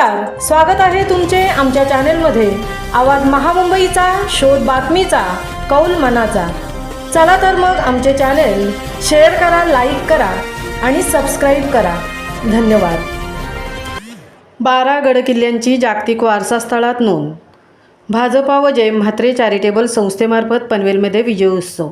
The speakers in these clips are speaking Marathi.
नमस्कार स्वागत आहे तुमचे आमच्या चॅनेलमध्ये. आवाज महामुंबईचा शोध बातमीचा कौल मनाचा. चला तर मग आमचे चॅनेल शेअर करा लाईक करा आणि सबस्क्राईब करा. धन्यवाद. बारा गडकिल्ल्यांची जागतिक वारसा स्थळात नोंद. भाजपा व जय म्हात्रे चॅरिटेबल संस्थेमार्फत पनवेलमध्ये विजय उत्सव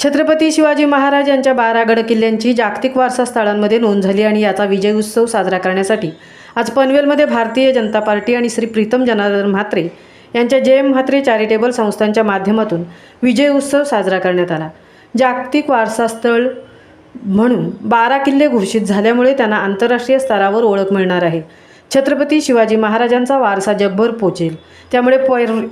छत्रपती शिवाजी महाराज यांच्या बारागड किल्ल्यांची जागतिक वारसा स्थळांमध्ये नोंद झाली आणि याचा विजय उत्सव साजरा करण्यासाठी आज पनवेलमध्ये भारतीय जनता पार्टी आणि श्री प्रीतम जनार्दन म्हात्रे यांच्या जय म्हात्रे चॅरिटेबल संस्थांच्या माध्यमातून विजय उत्सव साजरा करण्यात आला. जागतिक वारसा स्थळ म्हणून बारा किल्ले घोषित झाल्यामुळे त्यांना आंतरराष्ट्रीय स्तरावर ओळख मिळणार आहे. छत्रपती शिवाजी महाराजांचा वारसा जगभर पोचेल. त्यामुळे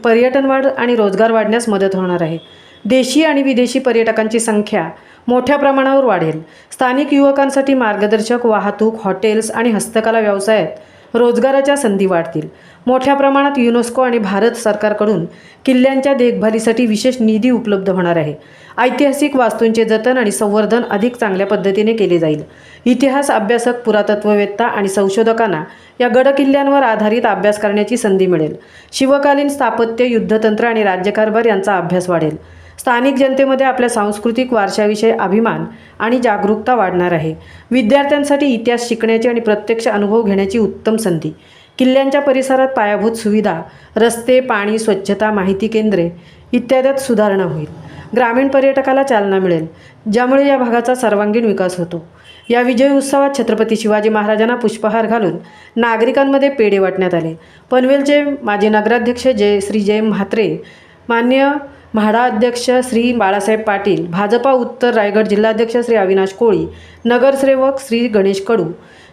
पर्यटन वाढ आणि रोजगार वाढण्यास मदत होणार आहे. देशी आणि विदेशी पर्यटकांची संख्या मोठ्या प्रमाणावर वाढेल. स्थानिक युवकांसाठी मार्गदर्शक वाहतूक हॉटेल्स आणि हस्तकला व्यवसायात रोजगाराच्या संधी वाढतील. मोठ्या प्रमाणात युनेस्को आणि भारत सरकारकडून किल्ल्यांच्या देखभालीसाठी विशेष निधी उपलब्ध होणार आहे. ऐतिहासिक वास्तूंचे जतन आणि संवर्धन अधिक चांगल्या पद्धतीने केले जाईल. इतिहास अभ्यासक पुरातत्ववेत्ता आणि संशोधकांना या गडकिल्ल्यांवर आधारित अभ्यास करण्याची संधी मिळेल. शिवकालीन स्थापत्य युद्धतंत्र आणि राज्यकारभार यांचा अभ्यास वाढेल. स्थानिक जनतेमध्ये आपल्या सांस्कृतिक वारशाविषयी अभिमान आणि जागरूकता वाढणार आहे. विद्यार्थ्यांसाठी इतिहास शिकण्याची आणि प्रत्यक्ष अनुभव घेण्याची उत्तम संधी. किल्ल्यांच्या परिसरात पायाभूत सुविधा रस्ते पाणी स्वच्छता माहिती केंद्रे इत्यादीत सुधारणा होईल. ग्रामीण पर्यटकाला चालना मिळेल ज्यामुळे या भागाचा सर्वांगीण विकास होतो. या विजय उत्सवात छत्रपती शिवाजी महाराजांना पुष्पहार घालून नागरिकांमध्ये पेढे वाटण्यात आले. पनवेलचे माजी नगराध्यक्ष जय श्री जय म्हात्रे मान्य म्हाडा अध्यक्ष श्री बाळासाहेब पाटील भाजपा उत्तर रायगड जिल्हाध्यक्ष श्री अविनाश कोळी नगरसेवक श्री गणेश कडू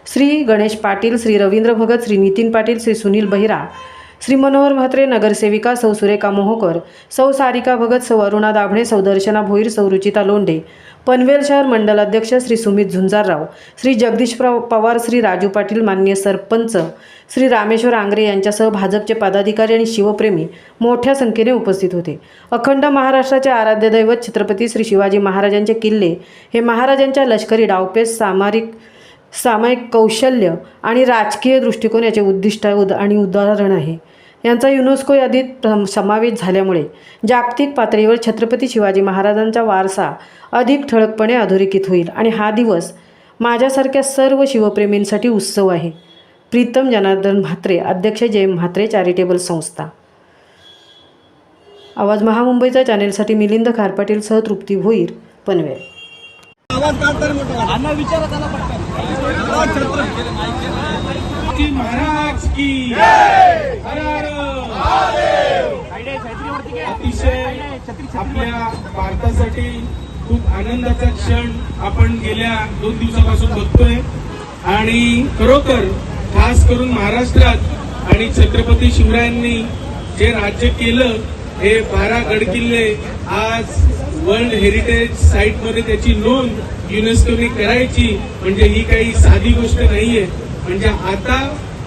श्री गणेश पाटील श्री रवींद्र भगत श्री नितीन पाटील श्री सुनील बहिरा श्री मनोहर म्हात्रे नगरसेविका सौ सुरेखा मोहोकर सौ सारिका भगत सौ अरुणा दाभणे सौ दर्शना भोईर सौ रुचिता लोंढे पनवेल शहर मंडल अध्यक्ष श्री सुमित झुंजारराव श्री जगदीश प्र- पवार श्री राजू पाटील मान्य सरपंच श्री रामेश्वर आंग्रे यांच्यासह भाजपचे पदाधिकारी आणि शिवप्रेमी मोठ्या संख्येने उपस्थित होते. अखंड महाराष्ट्राचे आराध्य दैवत छत्रपती श्री शिवाजी महाराजांचे किल्ले हे महाराजांच्या लष्करी डावपेच सामरिक सामायिक कौशल्य आणि राजकीय दृष्टिकोन याचे उद्दिष्ट उद आणि उदाहरण आहे. यांचा युनेस्को यादीत समावेश झाल्यामुळे जागतिक पातळीवर छत्रपती शिवाजी महाराजांचा वारसा अधिक ठळकपणे अधोरेखित होईल आणि हा दिवस माझ्यासारख्या सर्व शिवप्रेमींसाठी उत्सव आहे. प्रीतम जनार्दन म्हात्रे अध्यक्ष जय म्हात्रे चॅरिटेबल संस्था. आवाज महामुंबईचा चॅनेलसाठी मिलिंद खारपाटील सह तृप्ती भोईर पनवेल. अण्णा विचारा त्याला पटकन. की महाराज की हर हर. अतिशय आपल्या भारतासाठी खूप आनंदाचा क्षण आपण गेल्या दोन दिवसापासून बघतोय. आणि खरोखर खास करून महाराष्ट्रात आणि छत्रपती शिवरायांनी जे राज्य केलं हे बारा गडकिल्ले आज वर्ल्ड हेरिटेज साईटमध्ये त्याची नोंद युनेस्कोने करायची म्हणजे ही काही साधी गोष्ट नाहीये. म्हणजे आता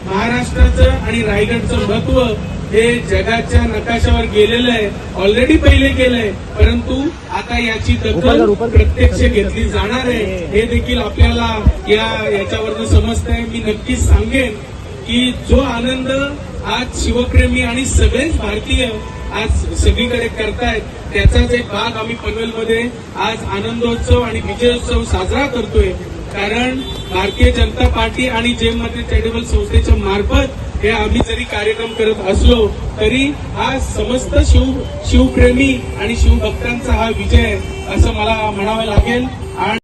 महाराष्ट्राचं आणि रायगडचं महत्त्व हे जगाच्या नकाशावर गेलेलं आहे. ऑलरेडी पहिले केलंय. परंतु आता याची दखल प्रत्यक्ष घेतली जाणार आहे. हे देखील आपल्याला या याच्यावरनं समजतंय. मी नक्कीच सांगेन की जो आनंद आज शिवप्रेमी आणि सगळेच भारतीय आज सगळीकडे करतायत. त्याचाच एक भाग आम्ही पनवेलमध्ये आज आनंदोत्सव आणि विजयोत्सव साजरा करतोय. कारण भारतीय जनता पार्टी आणि जेममध्ये चॅरिटेबल संस्थेच्या मार्फत हे आम्ही जरी कार्यक्रम करत असलो तरी हा समस्त शिव शिवप्रेमी आणि शिवभक्तांचा हा विजय आहे, असं मला म्हणावं लागेल. आणि